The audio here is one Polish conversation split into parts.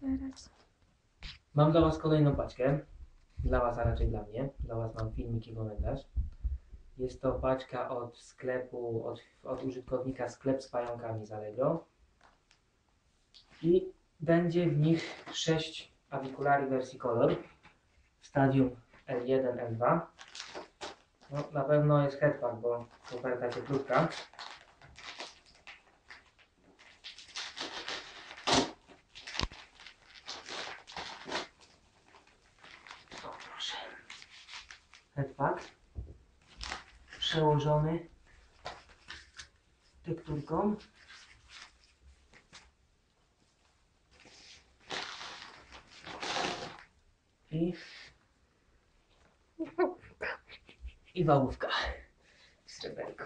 Teraz. Mam dla Was kolejną paczkę. Dla Was, a raczej dla mnie. Dla Was mam filmik i komentarz. Jest to paczka od sklepu, od, od użytkownika sklep z pająkami z Allegro. I będzie w nich 6 awikulari wersji kolor w stadium L1, L2. No, na pewno jest headpack, bo koperta cieplówka. O, proszę. Headpack przełożony tekturką. I, i wałówka. Sreberko.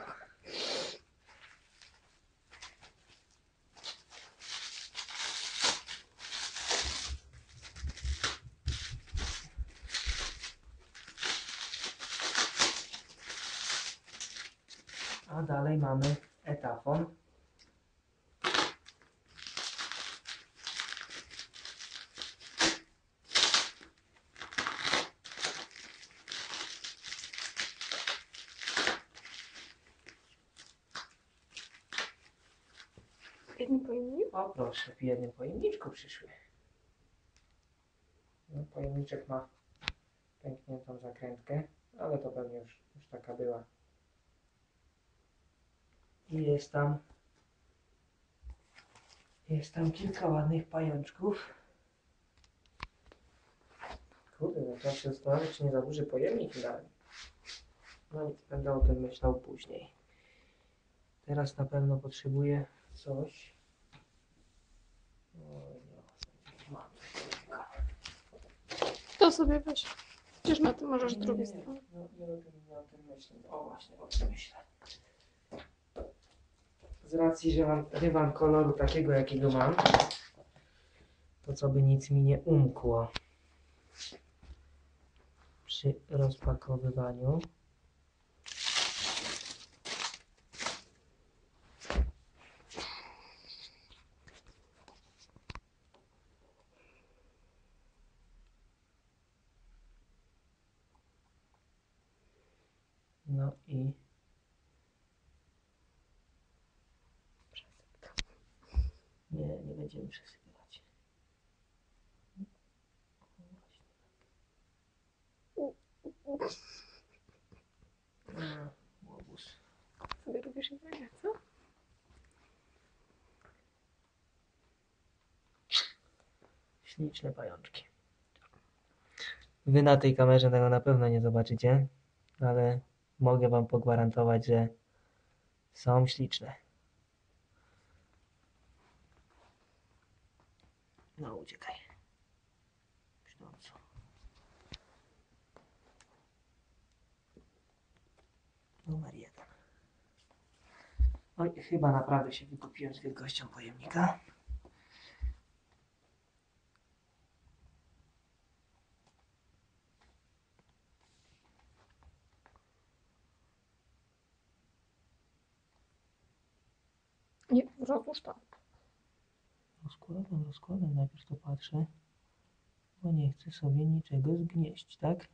A dalej etafon. Jednym pojemniku? O proszę, w jednym pojemniczku przyszły. No, pojemniczek ma pękniętą zakrętkę, ale to pewnie już, już taka była. I jest tam jest tam kilka ładnych pajączków. Kurde, zacząłem się zastanawiać, czy nie za duży pojemnik dałem. No nic, będę o tym myślał później. Teraz na pewno potrzebuję coś. Oj, no, mam To sobie weź. Przecież na tym możesz nie, strony. No, nie o tym myślę. O właśnie, o tym myślę. Z racji, że mam dywan koloru takiego, jakiego mam, to co by nic mi nie umkło przy rozpakowywaniu. No i nie, nie będziemy przesypywać. A, łobuz. Sobie robisz jedzenie, co? Śliczne pajączki. Wy na tej kamerze tego na pewno nie zobaczycie, ale mogę wam pogwarantować, że są śliczne. No uciekaj. Śniąco. Numer jeden. Oj, chyba naprawdę się wykupiłem z wielkością pojemnika. Nie, rozłóż to. Rozkładam, rozkładam, najpierw to patrzę, bo nie chcę sobie niczego zgnieść, tak?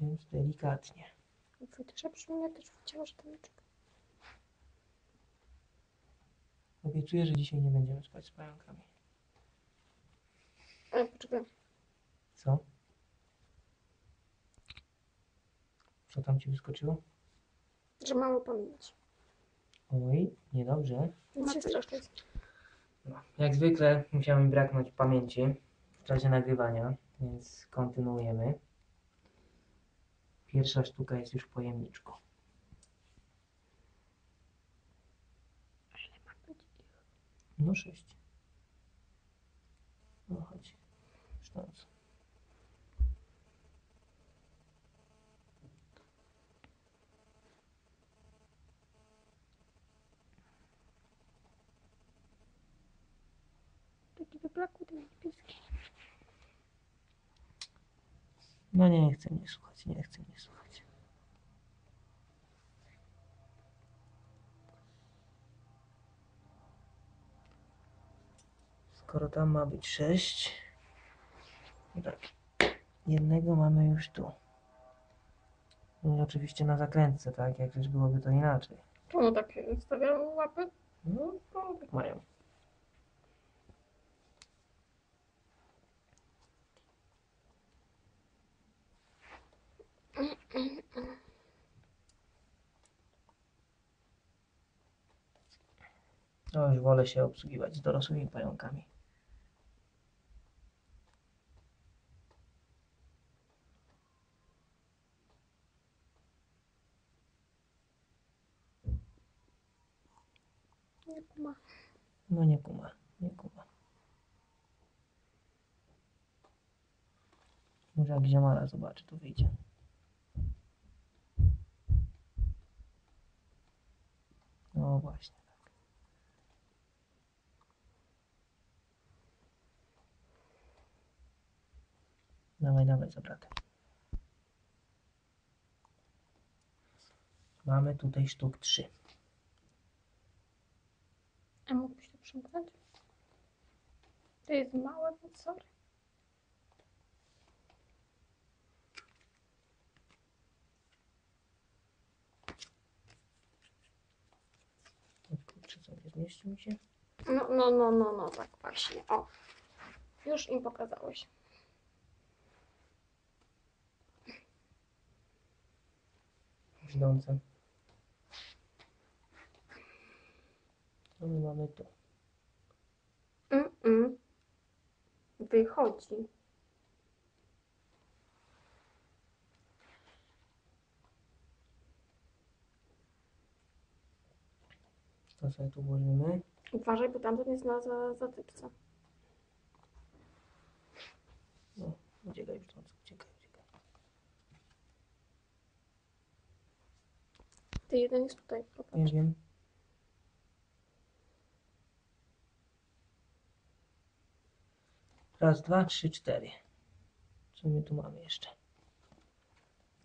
Więc delikatnie. Wytrzep przy mnie też wciąż ten. Obiecuję, że dzisiaj nie będziemy spać z pająkami. E, poczekaj. Co? Co tam ci wyskoczyło? Że mało pamięci. Oj, niedobrze. Się strasznie. No, jak zwykle musiałem mi braknąć pamięci w czasie nagrywania, więc kontynuujemy. Pierwsza sztuka jest już w pojemniczku. No sześć. No chodź. Sztanc. No nie, nie chcę mnie słuchać, nie chcę mnie słuchać. Skoro tam ma być 6, tak, jednego mamy już tu. No I oczywiście na zakrętce, tak? Jak już byłoby to inaczej. Czemu tak stawiam łapy? No, to mają. Już wolę się obsługiwać z dorosłymi pająkami. Nie kuma. No nie kuma, nie kuma. Może jak ziomala zobaczy, to wyjdzie. No właśnie. Dawaj, dawaj, za bratem. Mamy tutaj sztuk 3. A mógłbyś to przymknąć? To jest małe, więc sorry. Kurczę, co nie zmieści mi się? No, no, no, no, no, tak właśnie. O. Już im pokazałeś. Brzdącem. Co my mamy tu? Mm-mm. Wychodzi. To sobie tu włożymy. Uważaj, bo tamten jest na za, zatyczce. No, uciekaj brzdącem, uciekaj, uciekaj. Ty jeden jest tutaj. Nie Popatrz. wiem. Raz, dwa, trzy, cztery. Co my tu mamy jeszcze?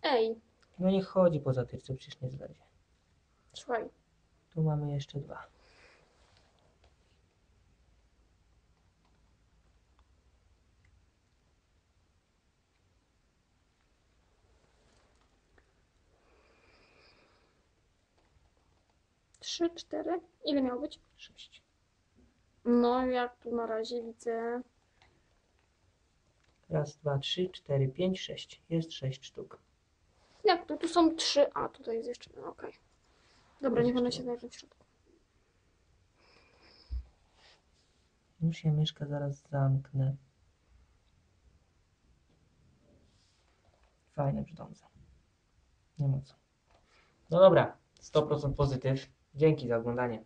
Ej, No nie chodzi po zatyczce, przecież nie zlezie. słuchaj. Tu mamy jeszcze dwa. Trzy, cztery. Ile miał być? Sześć. No, jak tu na razie widzę. Raz, dwa, trzy, cztery, pięć, sześć. Jest sześć sztuk. Jak to? Tu są trzy. A, tutaj jest jeszcze. No, okej. Dobra, Jest niech one się znajdą w środku. Już się myszka zaraz zamknę. Fajne brzdące. Nie ma co. No dobra, 100% pozytyw. Dzięki za oglądanie.